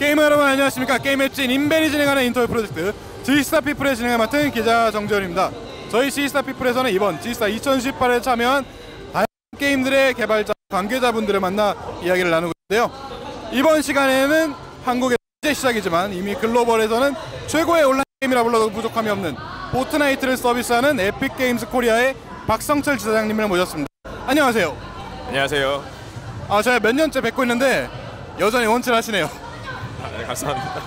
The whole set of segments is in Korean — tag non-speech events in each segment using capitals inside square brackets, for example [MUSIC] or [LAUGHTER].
게이머 여러분 안녕하십니까? 게임 앱진 인벤이 진행하는 인터뷰 프로젝트 G스타 피플의 진행을 맡은 기자 정재훈입니다. 저희 G스타 피플에서는 이번 G스타 2018에 참여한 다양한 게임들의 개발자 관계자분들을 만나 이야기를 나누고 있는데요. 이번 시간에는 한국의 이제 시작이지만 이미 글로벌에서는 최고의 온라인 게임이라 불러도 부족함이 없는 포트나이트를 서비스하는 에픽 게임스 코리아의 박성철 지사장님을 모셨습니다. 안녕하세요. 안녕하세요. 아 제가 몇 년째 뵙고 있는데 여전히 원칠 하시네요. 아, 네, 감사합니다.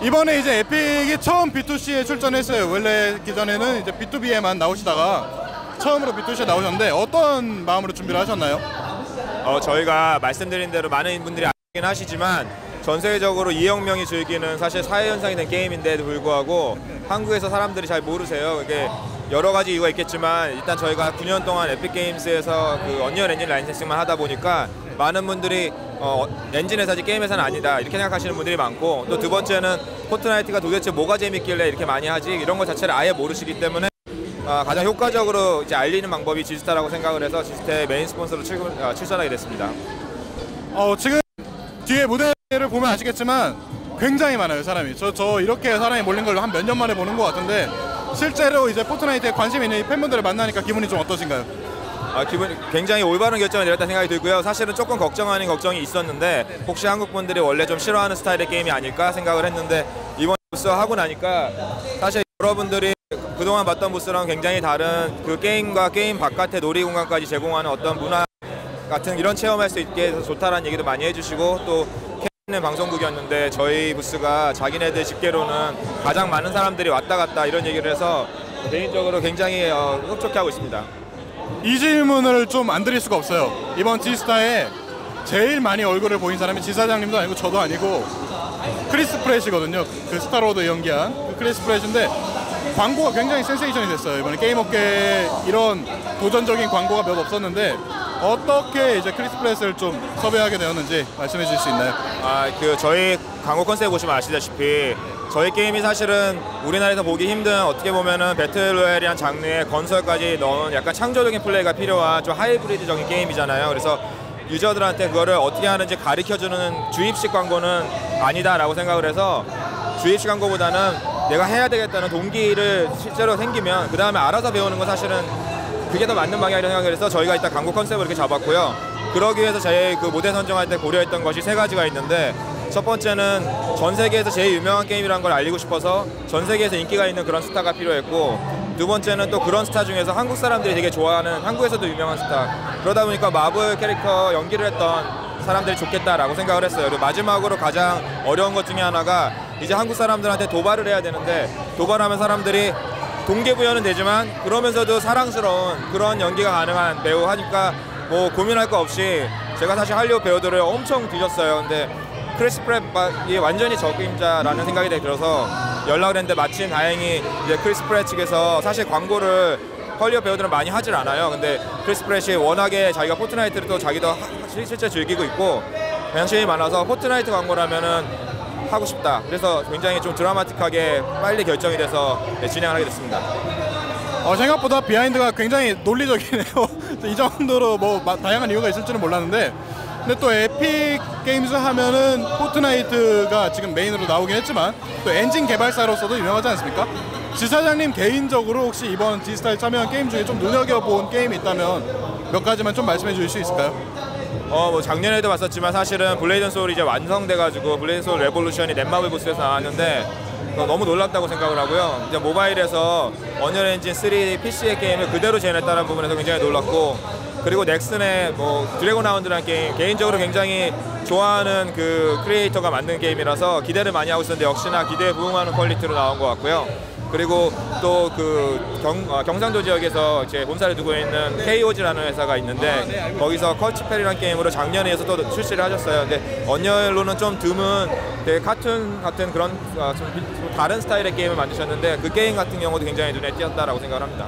[LAUGHS] 이번에 이제 에픽이 처음 B2C에 출전했어요. 원래 기존에는 이제 B2B에만 나오시다가 처음으로 B2C에 나오셨는데 어떤 마음으로 준비를 하셨나요? 어, 저희가 말씀드린 대로 많은 분들이 알긴 하시지만 전 세계적으로 2억 명이 즐기는 사실 사회 현상이 된 게임인데도 불구하고 한국에서 사람들이 잘 모르세요. 이게 여러 가지 이유가 있겠지만 일단 저희가 9년 동안 에픽 게임스에서 그 언리얼 엔진 라이센싱만 하다 보니까 많은 분들이 어, 엔진 회사지 게임 회사는 아니다 이렇게 생각하시는 분들이 많고 또 두 번째는 포트나이트가 도대체 뭐가 재밌길래 이렇게 많이 하지 이런 것 자체를 아예 모르시기 때문에 어, 가장 효과적으로 이제 알리는 방법이 지스타라고 생각을 해서 지스타의 메인 스폰서로 출, 어, 출전하게 됐습니다. 어, 지금 뒤에 무대를 보면 아시겠지만 굉장히 많아요 사람이. 저, 저 이렇게 사람이 몰린 걸 한 몇 년 만에 보는 것 같은데 실제로 이제 포트나이트에 관심 있는 이 팬분들을 만나니까 기분이 좀 어떠신가요? 아, 기분 굉장히 올바른 결정을 내렸다는 생각이 들고요. 사실은 조금 걱정 아닌 걱정이 있었는데 혹시 한국 분들이 원래 좀 싫어하는 스타일의 게임이 아닐까 생각을 했는데 이번 부스 하고 나니까 사실 여러분들이 그동안 봤던 부스랑 굉장히 다른 그 게임과 게임 바깥의 놀이 공간까지 제공하는 어떤 문화 같은 이런 체험할 수 있게 해서 좋다라는 얘기도 많이 해주시고 또 있는 방송국이었는데 저희 부스가 자기네들 집계로는 가장 많은 사람들이 왔다 갔다 이런 얘기를 해서 개인적으로 굉장히 어, 흡족해하고 있습니다. 이 질문을 좀 안 드릴 수가 없어요. 이번 지스타에 제일 많이 얼굴을 보인 사람이 지사장님도 아니고 저도 아니고 크리스 프레시거든요. 그 스타로드 연기한 그 크리스 프레시인데 광고가 굉장히 센세이션이 됐어요. 이번에 게임 업계에 이런 도전적인 광고가 몇 없었는데 어떻게 이제 크리스 프레스를 좀 섭외하게 되었는지 말씀해 주실 수 있나요? 아, 그 저희 광고 컨셉 보시면 아시다시피 저희 게임이 사실은 우리나라에서 보기 힘든 어떻게 보면은 배틀로얄이란 장르의 건설까지 넣은 약간 창조적인 플레이가 필요한 좀 하이브리드적인 게임이잖아요. 그래서 유저들한테 그거를 어떻게 하는지 가르쳐주는 주입식 광고는 아니다라고 생각을 해서 주입식 광고보다는 내가 해야 되겠다는 동기를 실제로 생기면 그 다음에 알아서 배우는 건 사실은 그게 더 맞는 방향이라고 생각을 해서 저희가 일단 광고 컨셉을 이렇게 잡았고요. 그러기 위해서 저희 그 모델 선정할 때 고려했던 것이 세 가지가 있는데 첫 번째는 전 세계에서 제일 유명한 게임이라는 걸 알리고 싶어서 전 세계에서 인기가 있는 그런 스타가 필요했고 두 번째는 또 그런 스타 중에서 한국 사람들이 되게 좋아하는 한국에서도 유명한 스타 그러다 보니까 마블 캐릭터 연기를 했던 사람들이 좋겠다라고 생각을 했어요. 그리고 마지막으로 가장 어려운 것 중에 하나가 이제 한국 사람들한테 도발을 해야 되는데 도발하면 사람들이 동계부여는 되지만 그러면서도 사랑스러운 그런 연기가 가능한 배우 하니까 뭐 고민할 거 없이 제가 사실 할리우드 배우들을 엄청 뒤졌어요. 근데 크리스 프렛이 완전히 적임자라는 생각이 들어서 연락을 했는데 마침 다행히 이제 크리스 프렛 측에서 사실 광고를 헐리우드 배우들은 많이 하질 않아요. 근데 크리스 프렛이 워낙에 자기가 포트나이트를 또 자기도 하- 실제 즐기고 있고 관심이 많아서 포트나이트 광고라면은 하고 싶다. 그래서 굉장히 좀 드라마틱하게 빨리 결정이 돼서 네, 진행을 하게 됐습니다. 어, 생각보다 비하인드가 굉장히 논리적이네요. [LAUGHS] 이 정도로 뭐 마- 다양한 이유가 있을 줄은 몰랐는데 근데 또 에픽 게임즈 하면은 포트나이트가 지금 메인으로 나오긴 했지만 또 엔진 개발사로서도 유명하지 않습니까? 지사장님 개인적으로 혹시 이번 디스타에 참여한 게임 중에 좀 눈여겨본 게임이 있다면 몇 가지만 좀 말씀해 주실 수 있을까요? 어 뭐 작년에도 봤었지만 사실은 블레이드 소울이 이제 완성돼가지고 블레이드 소울 레볼루션이 넷마블 부스에서 나왔는데 어, 너무 놀랍다고 생각을 하고요. 이제 모바일에서 언리얼 엔진 3 PC의 게임을 그대로 재현했다는 부분에서 굉장히 놀랐고 그리고 넥슨의 뭐 드래곤 라운드라는 게임 개인적으로 굉장히 좋아하는 그 크리에이터가 만든 게임이라서 기대를 많이 하고 있었는데 역시나 기대에 부응하는 퀄리티로 나온 것 같고요. 그리고 또 그 경상도 지역에서 이제 본사를 두고 있는 KOG라는 회사가 있는데 거기서 컬치펠이라는 게임으로 작년에서 또 출시를 하셨어요. 근데 언리얼로는 좀 드문 되게 카툰 같은 그런 어, 좀 다른 스타일의 게임을 만드셨는데 그 게임 같은 경우도 굉장히 눈에 띄었다라고 생각을 합니다.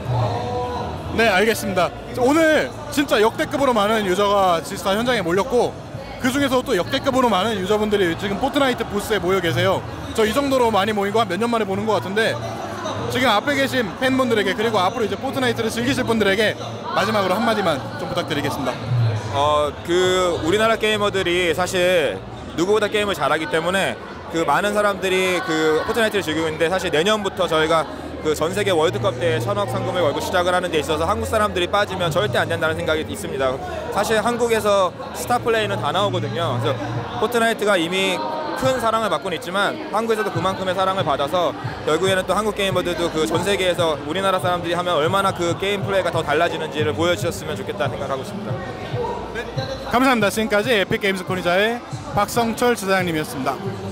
네 알겠습니다. 오늘 진짜 역대급으로 많은 유저가 지스타 현장에 몰렸고 그 중에서 또 역대급으로 많은 유저분들이 지금 포트나이트 부스에 모여 계세요. 저 이 정도로 많이 모인 거 한 몇 년 만에 보는 것 같은데 지금 앞에 계신 팬분들에게 그리고 앞으로 이제 포트나이트를 즐기실 분들에게 마지막으로 한마디만 좀 부탁드리겠습니다. 어 그 우리나라 게이머들이 사실 누구보다 게임을 잘하기 때문에 그 많은 사람들이 그 포트나이트를 즐기고 있는데 사실 내년부터 저희가 그 전 세계 월드컵 때 천억 상금을 걸고 시작을 하는 데 있어서 한국 사람들이 빠지면 절대 안 된다는 생각이 있습니다. 사실 한국에서 스타 플레이는 다 나오거든요. 그래서 포트나이트가 이미 큰 사랑을 받고는 있지만 한국에서도 그만큼의 사랑을 받아서 결국에는 또 한국 게이머들도 그 전 세계에서 우리나라 사람들이 하면 얼마나 그 게임 플레이가 더 달라지는지를 보여주셨으면 좋겠다는 생각하고 있습니다. 감사합니다. 지금까지 에픽게임스 코리자의 박성철 지사장님이었습니다.